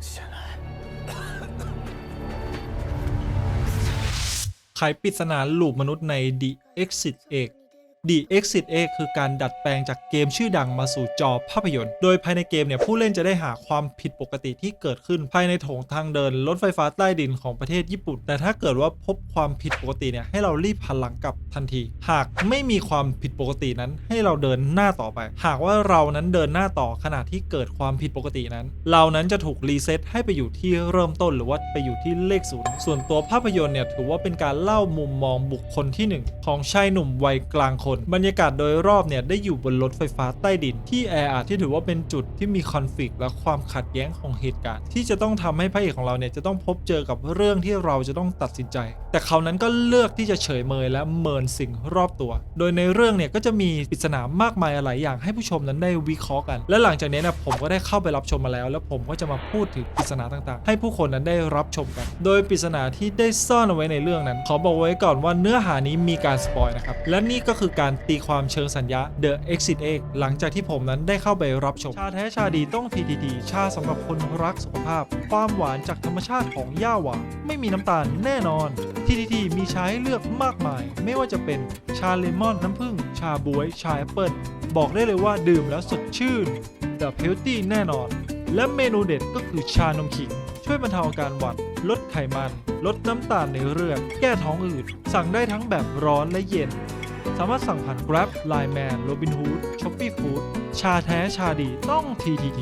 じゃない ไขปริศนาลูปมนุษย์ใน The Exit Egg The Exit X คือการดัดแปลงจากเกมชื่อดังมาสู่จอภาพยนตร์ โดยภายในเกมเนี่ยผู้เล่นจะได้หาความผิดปกติที่เกิดขึ้นภายในโถงทางเดินรถไฟฟ้าใต้ดินของประเทศญี่ปุ่น แต่ถ้าเกิดว่าพบความผิดปกติเนี่ยให้เรารีบหันหลังกลับทันที หากไม่มีความผิดปกตินั้นให้เราเดินหน้าต่อไป หากว่าเรานั้นเดินหน้าต่อขณะที่เกิดความผิดปกตินั้น เรานั้นจะถูกรีเซ็ตให้ไปอยู่ที่เริ่มต้นหรือว่าไปอยู่ที่เลขศูนย์ส่วนตัวภาพยนตร์เนี่ยถือว่าเป็นการเล่ามุมมองบุคคลที่หนึ่งของชายหนุ่มวัยกลางคนบรรยากาศโดยรอบเนี่ยได้อยู่บนรถไฟฟ้าใต้ดินที่แออัดที่ถือว่าเป็นจุดที่มีคอนฟ lict และความขัดแย้งของเหตุการณ์ ที่จะต้องทำให้พระเอกของเราเนี่ยจะต้องพบเจอกับเรื่องที่เราจะต้องตัดสินใจ แต่เขานั้นก็เลือกที่จะเฉยเมยและเมินสิ่งรอบตัว โดยในเรื่องเนี่ยก็จะมีปริศนามากมายหลายอย่างให้ผู้ชมนั้นได้วิเคราะห์กัน และหลังจากนี้นะผมก็ได้เข้าไปรับชมมาแล้ว แล้วผมก็จะมาพูดถึงปริศนาต่างๆ ให้ผู้คนนั้นได้รับชมกัน โดยปริศนาที่ได้ซ่อนเอาไว้ในเรื่องนั้น ขอบอกไว้ก่อนว่าเนื้อหานี้มีการสปอยนะครับและนี่ก็คือการตีความเชิงสัญญา The Exit Egg หลังจากที่ผมนั้นได้เข้าไปรับชม ชาแท้ชาดีต้อง TTT ชาสำหรับคนรักสุขภาพ ความหวานจากธรรมชาติของย่าหวานไม่มีน้ำตาลแน่นอน TTT มีชาให้เลือกมากมาย ไม่ว่าจะเป็นชาเลมอนน้ำผึ้งชาบวย ชาแอปเปิลบอกได้เลยว่าดื่มแล้วสดชื่นแต่เฮลตี้แน่นอน และเมนูเด็ดก็คือชานมขิง ช่วยบรรเทาอาการหวัด ลดไขมัน ลดน้ำตาลในเลือด แก้ท้องอืด สั่งได้ทั้งแบบร้อนและเย็น สามารถสั่งผ่าน Grab, Line Man, Robinhood, Shopee Food ชาแท้ชาดีต้อง TTT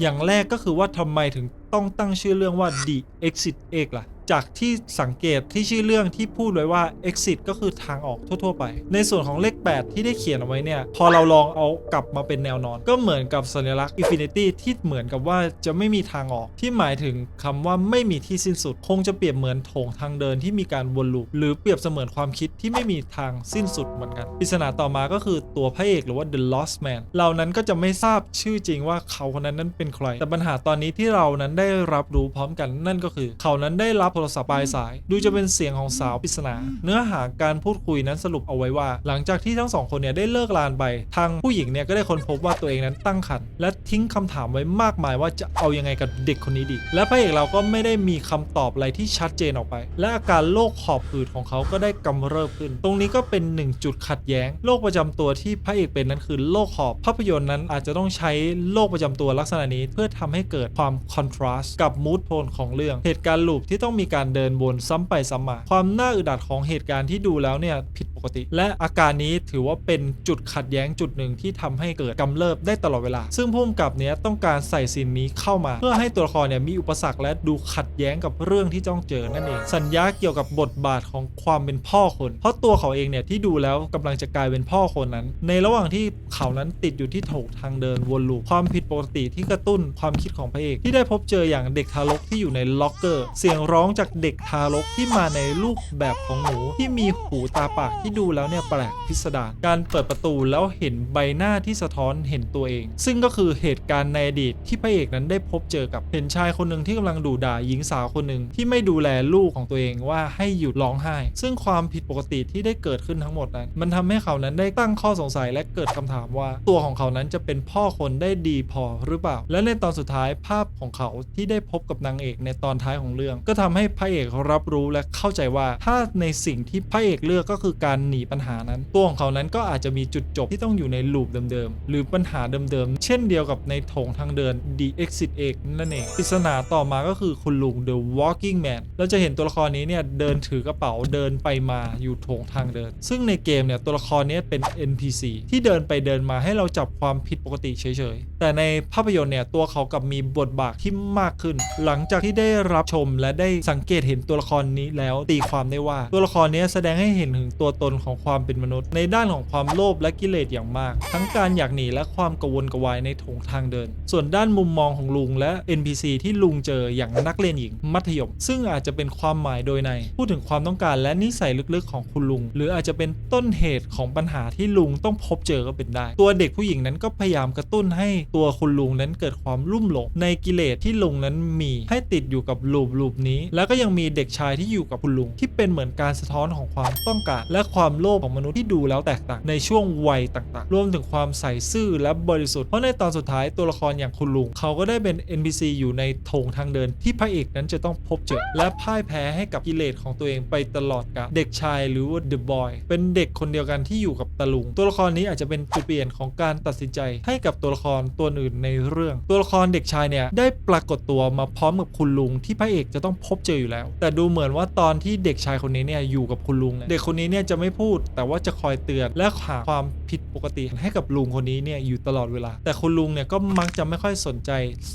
อย่างแรกก็คือว่าทำไมถึงต้องตั้งชื่อเรื่องว่า The Exit Egg ล่ะ จากที่สังเกตที่ชื่อเรื่องที่พูดไว้ว่า exit ก็คือทางออกทั่ว ๆ ไป ในส่วนของเลข 8 ที่ได้เขียนเอาไว้เนี่ย พอเราลองเอากลับมาเป็นแนวนอน ก็เหมือนกับสัญลักษณ์ infinity ที่เหมือนกับว่าจะไม่มีทางออก ที่หมายถึงคำว่าไม่มีที่สิ้นสุด คงจะเปรียบเหมือนโถงทางเดินที่มีการวนลูปหรือเปรียบเสมือนความคิดที่ไม่มีทางสิ้นสุดเหมือนกันปริศนาต่อมาก็คือตัวพระเอกหรือว่า the lost man เรานั้นก็จะไม่ทราบชื่อจริงว่าเขาคนนั้นนั้นเป็นใคร แต่ปัญหาตอนนี้ที่เรานั้นได้รับรู้พร้อมกันนั่นก็คือ เขานั้นได้รับรศัพท์ปลายสาย ดูจะเป็นเสียงของสาวปริศนา เนื้อหาการพูดคุยนั้นสรุปเอาไว้ว่า หลังจากที่ทั้งสองคนเนี่ยได้เลิกลาไป ทางผู้หญิงเนี่ยก็ได้ค้นพบว่าตัวเองนั้นตั้งครรภ์และทิ้งคำถามไว้มากมายว่าจะเอายังไงกับเด็กคนนี้ดี และพระเอกเราก็ไม่ได้มีคำตอบอะไรที่ชัดเจนออกไป และอาการโรคหอบหืดของเขาก็ได้กำเริบขึ้น ตรงนี้ก็เป็นหนึ่งจุดขัดแย้งโรคประจำตัวที่พระเอกเป็นนั้นคือโรคหอบภาพยนตร์นั้นอาจจะต้องใช้โรคประจำตัวลักษณะนี้ เพื่อทำให้เกิดความคอนทราสต์กับมูดโทนของเรื่องเหตุการณ์ลูปที่ต้องมีการเดินวนซ้ำไปซ้ำมา ความน่าอึดอัดของเหตุการณ์ที่ดูแล้วเนี่ยผิด ปกติ และอาการนี้ถือว่าเป็นจุดขัดแย้งจุดหนึ่งที่ทำให้เกิดกำเริบได้ตลอดเวลา ซึ่งผู้กำกับเนี้ยต้องการใส่ซีนนี้เข้ามา เพื่อให้ตัวละครเนี่ยมีอุปสรรคและดูขัดแย้งกับเรื่องที่ต้องเจอนั่นเอง สัญญาเกี่ยวกับบทบาทของความเป็นพ่อคน เพราะตัวเขาเองเนี่ยที่ดูแล้วกำลังจะกลายเป็นพ่อคนนั้น ในระหว่างที่เขานั้นติดอยู่ที่โถงทางเดินวนลูปความผิดปกติที่กระตุ้นความคิดของพระเอกที่ได้พบเจออย่างเด็กทารกที่อยู่ในล็อกเกอร์ เสียงร้องจากเด็กทารกที่มาในรูปแบบของหนูที่มีหูตาปากที่ดูแล้วเนี่ยแปลกพิสดารการเปิดประตูแล้วเห็นใบหน้าที่สะท้อนเห็นตัวเอง ซึ่งก็คือเหตุการณ์ในอดีตที่พระเอกนั้นได้พบเจอกับเห็นชายคนหนึ่งที่กำลังดูด่าหญิงสาวคนหนึ่งที่ไม่ดูแลลูกของตัวเองว่าให้หยุดร้องไห้ ซึ่งความผิดปกติที่ได้เกิดขึ้นทั้งหมดนั้นมันทำให้เขานั้นได้ตั้งข้อสงสัยและเกิดคำถามว่า ตัวของเขานั้นจะเป็นพ่อคนได้ดีพอหรือเปล่า และในตอนสุดท้ายภาพของเขาที่ได้พบกับนางเอกในตอนท้ายของเรื่อง ก็ทำให้พระเอกรับรู้และเข้าใจว่าถ้าในสิ่งที่พระเอกเลือกก็คือการหนีปัญหานั้น ตัวของเขานั้นก็อาจจะมีจุดจบที่ต้องอยู่ในลูปเดิมๆ หรือปัญหาเดิมๆ เช่นเดียวกับในโถงทางเดิน The Exit Egg นั่นเองปริศนาต่อมาก็คือคุณลุง The Walking Man เราจะเห็นตัวละครนี้เนี่ยเดินถือกระเป๋าเดินไปมาอยู่โถงทางเดิน ซึ่งในเกมเนี่ยตัวละครนี้เป็น NPC ที่เดินไปเดินมาให้เราจับความผิดปกติเฉยๆ แต่ในภาพยนตร์เนี่ยตัวเขากับมีบทบาทที่มากขึ้น หลังจากที่ได้รับชมและได้สังเกตเห็นตัวละครนี้แล้วตีความได้ว่าตัวละครนี้แสดงให้เห็นถึงตัวตนของความเป็นมนุษย์ ในด้านของความโลภและกิเลสอย่างมาก ทั้งการอยากหนีและความกระวนกวายในถงทางเดิน ส่วนด้านมุมมองของลุงและ NPC ที่ลุงเจออย่างนักเรียนหญิงมัธยม ซึ่งอาจจะเป็นความหมายโดยใน พูดถึงความต้องการและนิสัยลึกๆของคุณลุง หรืออาจจะเป็นต้นเหตุของปัญหาที่ลุงต้องพบเจอก็เป็นได้ ตัวเด็กผู้หญิงนั้นก็พยายามกระตุ้นให้ตัวคุณลุงนั้นเกิดความลุ่มหลงในกิเลสที่ลุงนั้นมีให้ติดอยู่กับลูปลูปนี้ แล้วก็ยังมีเด็กชายที่อยู่กับคุณลุงที่เป็นเหมือนการสะท้อนของความต้องการและควความโลภของมนุษย์ที่ดูแล้วแตกต่างในช่วงวัยต่างๆ รวมถึงความใส่ซื่อและบริสุทธิ์ เพราะในตอนสุดท้ายตัวละครอย่างคุณลุง เขาก็ได้เป็น NPC อยู่ในโถงทางเดิน ที่พระเอกนั้นจะต้องพบเจอ และพ่ายแพ้ให้กับกิเลสของตัวเองไปตลอดกาลเด็กชายหรือว่า The Boy เป็นเด็กคนเดียวกันที่อยู่กับตาลุง ตัวละครนี้อาจจะเป็นจุดเปลี่ยนของการตัดสินใจให้กับตัวละครตัวอื่นในเรื่อง ตัวละครเด็กชายเนี่ยได้ปรากฏตัวมาพร้อมกับคุณลุง ที่พระเอกจะต้องพบเจออยู่แล้ว แต่ดูเหมือนว่าตอนที่เด็กชายคนนี้เนี่ยอยู่กับคุณลุงเนี่ยเด็กคนนี้เนี่ยจะไม่พูด แต่ว่าจะคอยเตือนและหาความผิดปกติให้กับลุงคนนี้เนี่ยอยู่ตลอดเวลา แต่คุณลุงเนี่ยก็มักจะไม่ค่อยสนใจ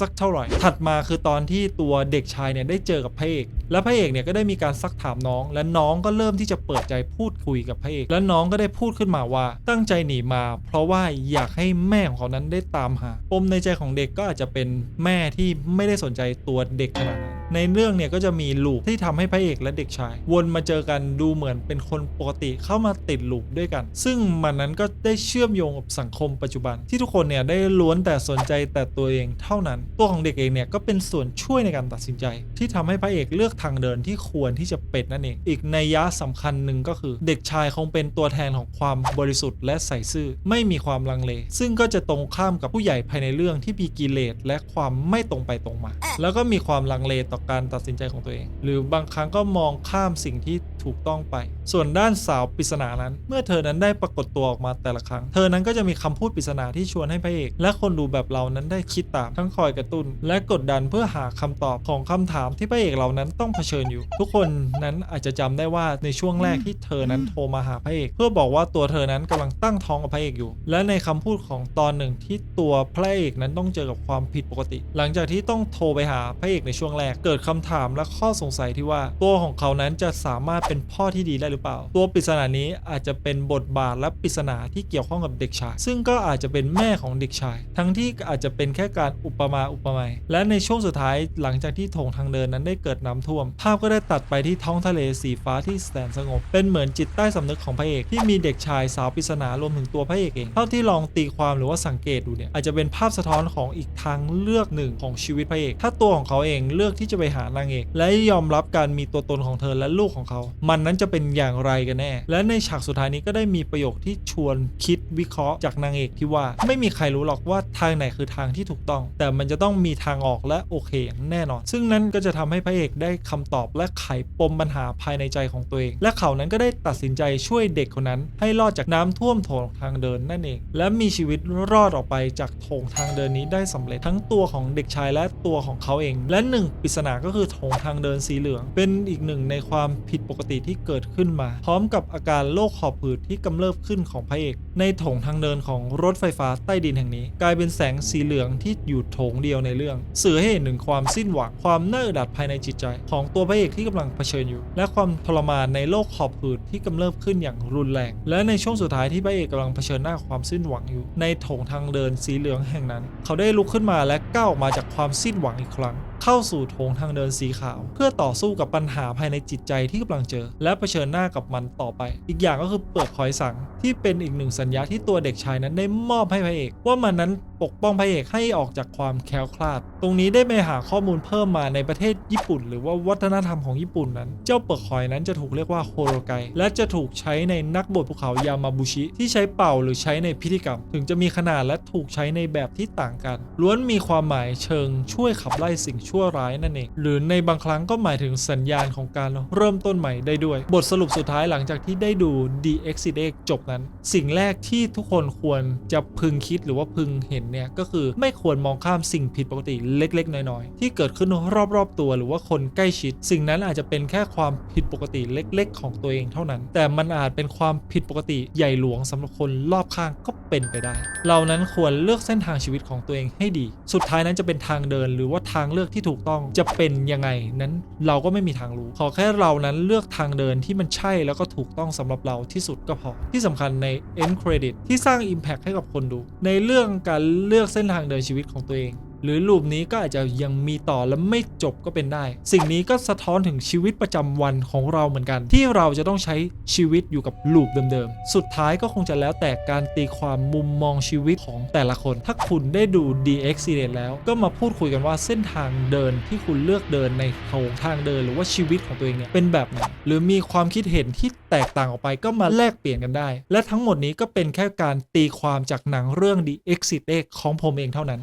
สักเท่าไหร่ ถัดมาคือตอนที่ตัวเด็กชายเนี่ยได้เจอกับพระเอกและพระเอกเนี่ยก็ได้มีการซักถามน้อง และน้องก็เริ่มที่จะเปิดใจพูดคุยกับพระเอก และน้องก็ได้พูดขึ้นมาว่าตั้งใจหนีมา เพราะว่าอยากให้แม่ของเขานั้นได้ตามหาปมในใจของเด็กก็อาจจะเป็นแม่ที่ไม่ได้สนใจตัวเด็กขนาดนั้น ในเรื่องเนี่ยก็จะมีลูกที่ทำให้พระเอกและเด็กชาย วนมาเจอกันดูเหมือนเป็นคนปกติเข้ามาติดลูกด้วยกัน ซึ่งมันนั้นก็ได้เชื่อมโยงกับสังคมปัจจุบัน ที่ทุกคนเนี่ยได้ล้วนแต่สนใจแต่ตัวเองเท่านั้น ตัวของเด็กเองเนี่ยก็เป็นส่วนช่วยในการตัดสินใจ ที่ทำให้พระเอกเลือกทางเดินที่ควรที่จะเป็นนั่นเอง อีกในยะสำคัญหนึ่งก็คือ เด็กชายคงเป็นตัวแทนของความบริสุทธิ์และใส่ซื่อไม่มีความลังเล ซึ่งก็จะตรงข้ามกับผู้ใหญ่ภายในเรื่องที่มีกิเลสและความไม่ตรงไปตรงมา แล้วก็มีความลังเลต่อการตัดสินใจของตัวเอง หรือบางครั้งก็มองข้ามสิ่งที่ถูกต้องไป ส่วนด้านสาวปริศนานั้น เมื่อเธอนั้นได้ปรากฏตัวออกมาแต่ละครั้ง เธอนั้นก็จะมีคำพูดปริศนาที่ชวนให้พระเอก และคนดูแบบเรานั้นได้คิดตามทั้งคอยกระตุ้น และกดดันเพื่อหาคำตอบของคำถามที่พระเอกเรานั้นต้องเผชิญอยู่ ทุกคนนั้นอาจจะจำได้ว่าในช่วงแรกที่เธอนั้นโทรมาหาพระเอก เพื่อบอกว่าตัวเธอนั้นกำลังตั้งท้องกับพระเอกอยู่ และในคำพูดของตอนหนึ่งที่ตัวพระเอกนั้นต้องเจอกับความผิดปกติ หลังจากที่ต้องโทรไปหาพระเอกในช่วงแรกเกิดคำถามและข้อสงสัยที่ว่า ตัวของเขานั้นจะสามารถเป็นพ่อที่ดีได้หรือเปล่า ตัวปริศนานี้อาจจะเป็นบทบาทและปริศนาที่เกี่ยวข้องกับเด็กชาย ซึ่งก็อาจจะเป็นแม่ของเด็กชาย ทั้งที่อาจจะเป็นแค่การอุปมาอุปไมยและในช่วงสุดท้ายหลังจากที่โถงทางเดินนั้นได้เกิดน้ำท่วม ภาพก็ได้ตัดไปที่ท้องทะเลสีฟ้าที่แสนสงบ เป็นเหมือนจิตใต้สำนึกของพระเอกที่มีเด็กชายสาวปริศนารวมถึงตัวพระเอกเองเท่าที่ลองตีความหรือว่าสังเกตดูเนี่ยอาจจะเป็นภาพสะท้อนของอีกทางเลือกหนึ่งของชีวิตพระเอก ถ้าตัวของเขาเองเลือกที่จะไปหานางเอกและยอมรับการมีตัวตนของเธอและลูกของเขา มันนั้นจะเป็นอย่างไรกันแน่ และในฉากสุดท้ายนี้ก็ได้มีประโยคที่ชวนคิดวิเคราะห์จากนางเอกที่ว่า ไม่มีใครรู้หรอกว่าทางไหนคือทางที่ถูกต้อง แต่มันจะต้องมีทางออกและโอเคอย่างแน่นอน ซึ่งนั่นก็จะทำให้พระเอกได้คำตอบและไขปมปัญหาภายในใจของตัวเอง และเขานั้นก็ได้ตัดสินใจช่วยเด็กคนนั้น ให้รอดจากน้ำท่วมโถงทางเดินนั่นเอง และมีชีวิตรอดออกไปจากโถงทางเดินนี้ได้สำเร็จทั้งตัวของเด็กชายและตัวของเขาเอง และหนึ่งปริศนาก็คือโถงทางเดินสีเหลือง เป็นอีกหนึ่งในความผิดปกติที่เกิดขึ้นมา พร้อมกับอาการโรคหอบหืดที่กำเริบขึ้นของพระเอก ในโถงทางเดินของรถไฟฟ้าใต้ดินแห่งนี้ กลายเป็นแสงสีเหลืองที่อยู่โถงเดียวในเรื่อง สื่อให้เห็นถึงความสิ้นหวังความน่าอึดอัดภายในจิตใจ ของตัวพระเอกที่กำลังเผชิญอยู่ และความทรมานในโรคหอบหืดที่กำเริบขึ้นอย่างรุนแรง และในช่วงสุดท้ายที่พระเอกกำลังเผชิญหน้าความสิ้นหวังอยู่ ในโถงทางเดินสีเหลืองแห่งนั้น เขาได้ลุกขึ้นมาและก้าวออกมาจากความสิ้นหวังอีกครั้ง เข้าสู่โถงทางเดินสีขาว เพื่อต่อสู้กับปัญหาภายในจิตใจที่กำลังเจอ และเผชิญหน้ากับมันต่อไป อีกอย่างก็คือเปลือกหอยสัง ที่เป็นอีกหนึ่งสัญญาที่ตัวเด็กชายนั้นได้มอบให้พระเอก ว่ามันนั้น ปกป้องพระเอกให้ออกจากความแคล้วคลาด ตรงนี้ได้ไปหาข้อมูลเพิ่มมาในประเทศญี่ปุ่น หรือว่าวัฒนธรรมของญี่ปุ่นนั้น เจ้าเปลือกหอยนั้นจะถูกเรียกว่าโฮโรไก และจะถูกใช้ในนักบวชภูเขายามาบุชิ ที่ใช้เป่าหรือใช้ในพิธีกรรม ถึงจะมีขนาดและถูกใช้ในแบบที่ต่างกัน ล้วนมีความหมายเชิงช่วยขับไล่สิ่งชั่วร้ายนั่นเอง หรือในบางครั้งก็หมายถึงสัญญาณของการเริ่มต้นใหม่ได้ด้วย บทสรุปสุดท้ายหลังจากที่ได้ดู The Exit X จบนั้น สิ่งแรกที่ทุกคนควรจะพึงคิดหรือว่าพึงเห็นเนี่ยก็คือไม่ควรมองข้ามสิ่งผิดปกติเล็ก ๆ น้อยๆที่เกิดขึ้นรอบๆ ตัวหรือว่าคนใกล้ชิด สิ่งนั้นอาจจะเป็นแค่ความผิดปกติเล็ก ๆ ของตัวเองเท่านั้น แต่มันอาจเป็นความผิดปกติใหญ่หลวงสำหรับคนรอบข้างก็เป็นไปได้ เรานั้นควรเลือกเส้นทางชีวิตของตัวเองให้ดี สุดท้ายนั้นจะเป็นทางเดินหรือว่าทางเลือกที่ถูกต้องจะเป็นยังไงนั้นเราก็ไม่มีทางรู้ ขอแค่เรานั้นเลือกทางเดินที่มันใช่แล้วก็ถูกต้องสำหรับเราที่สุดก็พอ ที่สำคัญใน end credit ที่สร้าง impact ให้กับคนดู ในเรื่องการเลือกเส้นทางเดินชีวิตของตัวเอง หรือลูปนี้ก็อาจจะยังมีต่อและไม่จบก็เป็นได้ สิ่งนี้ก็สะท้อนถึงชีวิตประจำวันของเราเหมือนกัน ที่เราจะต้องใช้ชีวิตอยู่กับลูปเดิมๆ สุดท้ายก็คงจะแล้วแต่การตีความมุมมองชีวิตของแต่ละคน ถ้าคุณได้ดู DX Series แล้ว ก็มาพูดคุยกันว่าเส้นทางเดินที่คุณเลือกเดินในโถงทางเดิน หรือว่าชีวิตของตัวเองเนี่ยเป็นแบบไหนหรือมีความคิดเห็นที่แตกต่างออกไปก็มาแลกเปลี่ยนกันได้ และทั้งหมดนี้ก็เป็นแค่การตีความจากหนังเรื่อง The Exit X ของผมเองเท่านั้น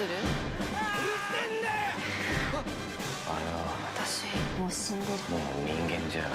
する？あれは。私もう死んでる。もう人間じゃない